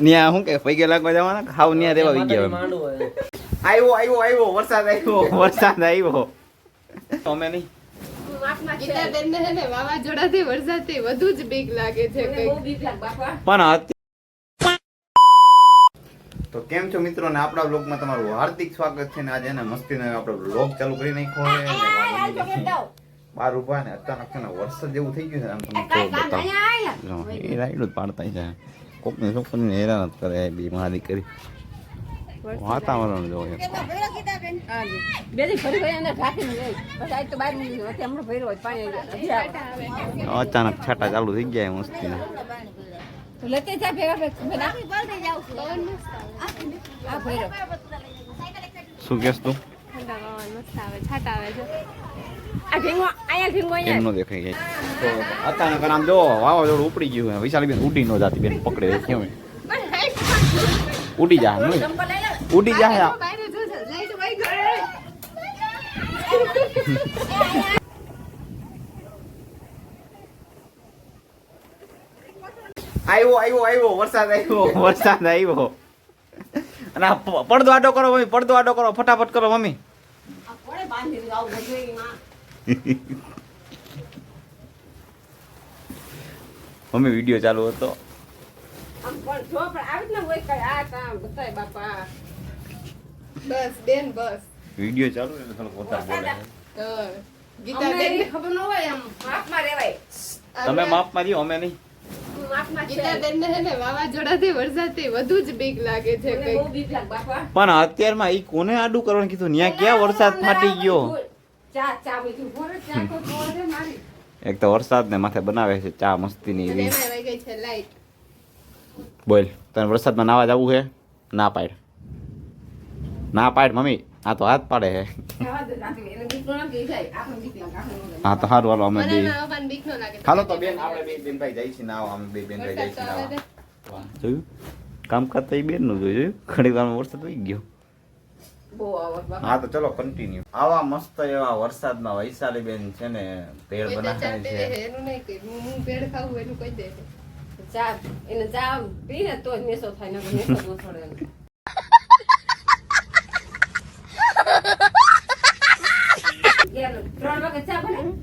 ન્યા શું કે પૈકે લાગવા જવાના હાવ ન્યા રેવા વી ગયા આવ્યો આવ્યો આવ્યો વરસાદ આવ્યો વરસાદ આવ્યો અમે નહીં તો કેમ છો મિત્રો ને આપણા બ્લોગમાં તમારું હાર્દિક સ્વાગત છે ને આજે મસ્તી ને આપણો બ્લોગ ચાલુ કરી નાખ્યો બાર ઊભા ને અચાનક એના વરસાદ જેવું થઈ ગયું છે આમ તમને કહું બતાવો. એ રાઈડું જ પાડતા જાય કોકને છોકરીને હેરાન જ કરે બી મારી કરી. વાતાવરણ જો અચાનક છાટા ચાલુ થઈ ગયા મસ્તી શું કેસ તું? આવે છાટા આવે છે. આ ઢીંગો, અહીંયા ઢીંગો, કેમ નો દેખાઈ ગઈ તો અચાનક આમ જો વાવાઝોડું ઉપડી ગયું હે વિશાલી બેન ઉડી નો જાતી બેન પકડે કેમ? ઉડી જા. ઉડી જા યા. બહાર જો છે, લાઈટ વહી ગઈ. આવ્યો આવ્યો આવ્યો વરસાદ આવ્યો વરસાદ આવ્યો અને પડદો આડો કરો મમ્મી પડદો આડો કરો ફટાફટ કરો મમ્મી. મમ્મી વીડિયો ચાલુ હતો? બસ બેન બસ. વીડિયો ચાલુ એટલે થોડું પોતા બોલે. તમે માપમાં રહ્યો અમે નહીં. પણ અત્યારમાં એ કોને આડું કરવાનું કીધું? ત્યાં ક્યાં વરસાદ ફાટી ગયો? એક તો વરસાદ ને માથે બનાવે છે ચા મસ્તી ની બોલ તને વરસાદમાં નાવા જવું છે ના પાડ. ના પાડ મમ્મી આ તો હાથ પાડે હે. હા તો સારું હાલો અમે બે. હાલો તો બેન આપણે બે બેન ભાઈ જાય છે નાવા. અમે બે બેન ભાઈ જાય છે નાવા. જોયું? કામ કરતા બેનનું જોયું? ઘણી વાર વરસાદ આવી ગયો. હા તો ચલો કન્ટિન્યુ આવા મસ્ત એવા વરસાદમાં વૈશાલી બેન છે ને ભેળ બનાવે છે. હું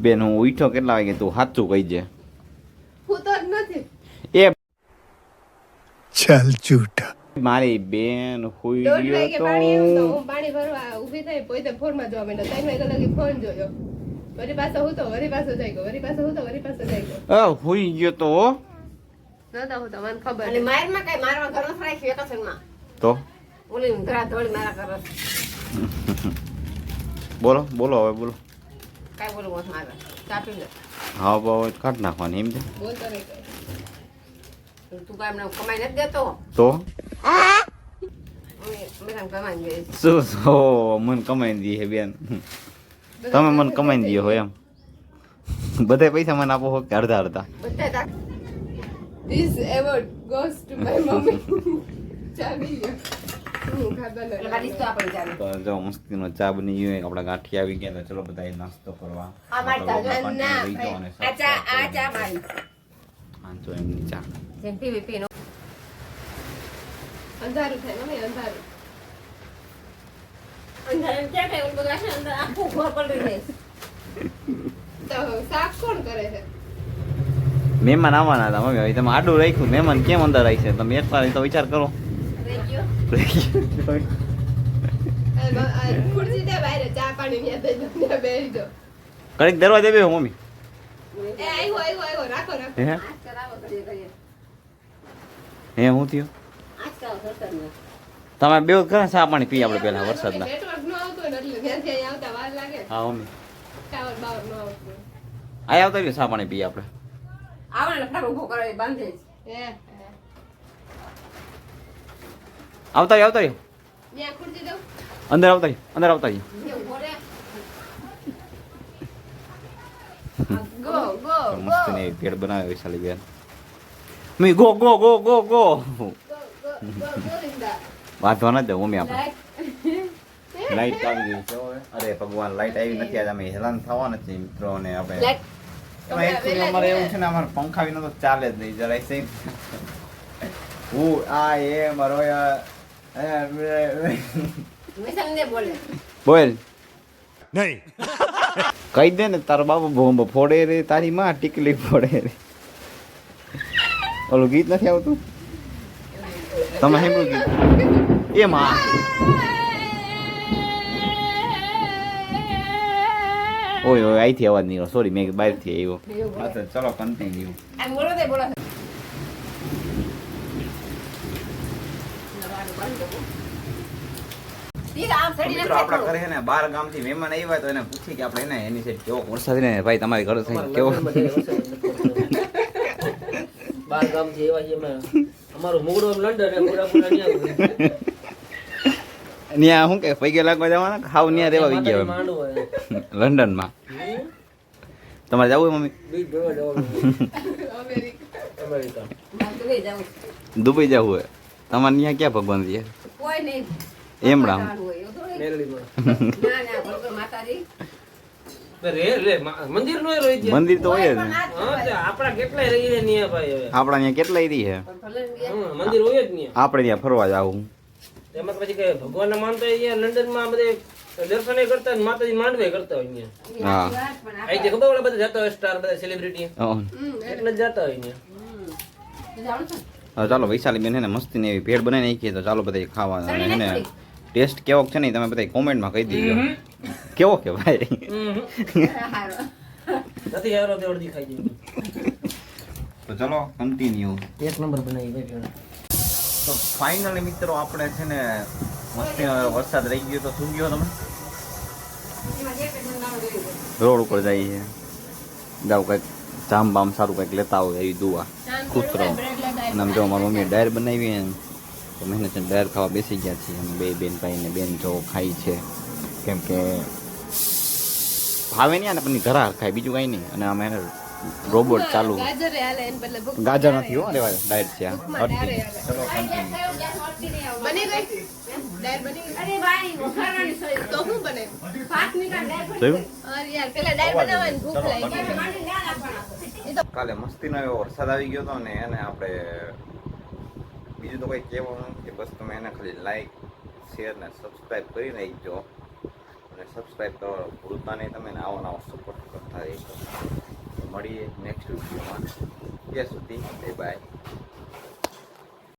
બેન હું ઉઠો કેટલા વાગે? તું સાચું કહી દે. હું તો નથી. એ ચાલ ચૂટા મારી બેન હુઈ ગયો તો હું પાણી ભરવા ઊભી થઈ પોતે ફોનમાં જોવા માંડ્યો. ત્રણ વાગ્યા લગી ફોન જોયો. વરી પાછો હું તો વળી પાછો જઈ ગયો વરી પાછો હું તો વરી પાછો જઈ ગયો અ, હુઈ ગયો તો નતો હું તો મને ખબર અને મારમાં કઈ મારવા ઘર નથી રાખ્યું વેકેશનમાં તો? ઓલી ઘરા ધોળી મારા કરે બોલો બોલો હવે બોલો. કાંઈ બોલવું નથી મારે. ચા પી લે. હા બાબા કાઢ નાખવાની એમ છે. બોલતો કઈ. તું કાંઈ એમને કમાઈ નથી દેતો? તો? શું છો મન કમાઈ દઈએ છે બેન. તમે મન કમાઈ દઈએ હોય એમ. બધા પૈસા મને આપો કે અડધા અડધા. This award goes to my mommy. ચાવી જો મસ્તી નો ચા બની ગયો આપણા ગાંઠી આવી ગયા તો ચલો બધા નાસ્તો કરવા. આ ચા આ અંધારું થાય મમ્મી અંધારું. અંધારું ક્યાં તો આવવાના હતા મમ્મી. તમે આડું રાખ્યું મહેમાન કેમ અંદર આવી છે? તમે એકવાર તો વિચાર કરો. કડીક દરવાજે બે મમ્મી. હે હું થયું? તમે બે ઘણા સા પાણી પી આપણે પેલા વરસાદના. હા આ આવતા બી સા પાણી પીએ આપણે. આવતા આવતા અંદર આવતા અંદર આવતા મસ્ત ને ભેડ બનાવ્યો Vishali ben. Me go go go go go. વાંધો ના દે મેં આપણે. લાઈટ. આવી ગઈ છે અરે ભગવાન લાઈટ આવી નથી આજે. અમે હેરાન થવાના છીએ મિત્રો ને આપણે. એમાં અમારે એવું છે ને અમારે પંખા વિના તો ચાલે જ નહીં જરાય સેમ. હું આ એ મારો બોલ. નહીં. કહી દે ને તારો બાબુ બોમ્બ ફોડે રે તારી માં ટીકલી ફોડે રે. ઓલું ગીત નથી આવતું? તમે સાંભળ્યું કીધું એ માં. ઓય ઓય અહીંથી અવાજ નીકળો સોરી મેં બહારથી આવ્યો. હા તો ચલો કન્ટિન્યુ આપણા ઘરે છે ને બાર ગામથી મહેમાન આવ્યા તો એને પૂછી કે આપણે એને એની સાઈડ કેવો વરસાદ ને? ભાઈ તમારી ઘરે થઈ કેવો? બાર ગામથી છે લંડન પૂરા પૂરા ન્યા ત્યાં શું કે પૈકે લાગવા જવાના હાવ ન્યા રહેવા આવી ગયા લંડનમાં લંડનમાં? તમારે જવું હોય મમ્મી? મારે. દુબઈ જવું હોય? તમારે ત્યાં ક્યાં ભગવાન છે? એમ રામ ના ના ભગવાન માતાજી. મંદિર નો રોઈ છે મંદિર તો હોય જ પણ ને ના જ હા તે કહેવાય. આપણા કેટલાય રહીએ ન્યા ભાઈ હવે આપણા ત્યાં કેટલા રહી છે પણ ભલે ને ગયા. હમ, મંદિર હોય જ ન્યા આપણે ત્યાં ફરવા જવું એમાં પછી કે ભગવાન માનતા અહીંયા લંડનમાં બધે દર્શન કરતા ને માતાજી માંડવે કરતા હોય અહીંયા હા. ખબર પડે બધા જતા હોય સ્ટાર બધા સેલિબ્રિટી. એટલે જ જતા હોય. હવે ચાલો વૈશાલી બેન ને મસ્તી ને એવી ભેળ બનાવી નાખીએ તો ચાલો બધા ખાવા અને સડી હે ને નાખી. ટેસ્ટ કેવો છે ને તમે બધા કોમેન્ટમાં કહી દીજો કેવો કે ભાઈ? નથી યાર તે અડધી ખાઈ જાય તો ચલો કન્ટિન્યુ એક નંબર બનાવી ભાઈ તો ફાઇનલી મિત્રો આપણે છે ને મસ્તી વરસાદ રહી ગયો તો શું ગયો તમે. રોડ ઉપર જઈએ જાવ કંઈક જામ બામ સારું કંઈક લેતા આવે એવી દુવા ખુશ રહો અને આમ જો મારી મમ્મીએ ડાયર બનાવી તો મહેનત છે ડાયર ખાવા બેસી ગયા છીએ. અમે બે બેન ભાઈ ને બેન જો ખાઈ છે. કેમ કે ભાવે નહીં અને પણ ધરા ખાય બીજું કાંઈ નહીં. અને અમે એને રોબોટ ચાલુ. ગાજરે હાલે એને બદલે ભૂખમાં ગાજર નથી હો. રેવા ડાયર છે. કાલે મસ્તીનો એવો વરસાદ આવી ગયો હતો ને એને આપણે બીજું તો કંઈ કહેવાનું કે બસ તમે એને ખાલી લાઈક શેર ને સબસ્ક્રાઈબ કરી નાખજો અને સબસ્ક્રાઈબ કરવા ભૂલતા નહીં, તમે આવો નવો સપોર્ટ કરતા રહીશો. મળીએ નેક્સ્ટ વિડીયોમાં ત્યાં સુધી બાય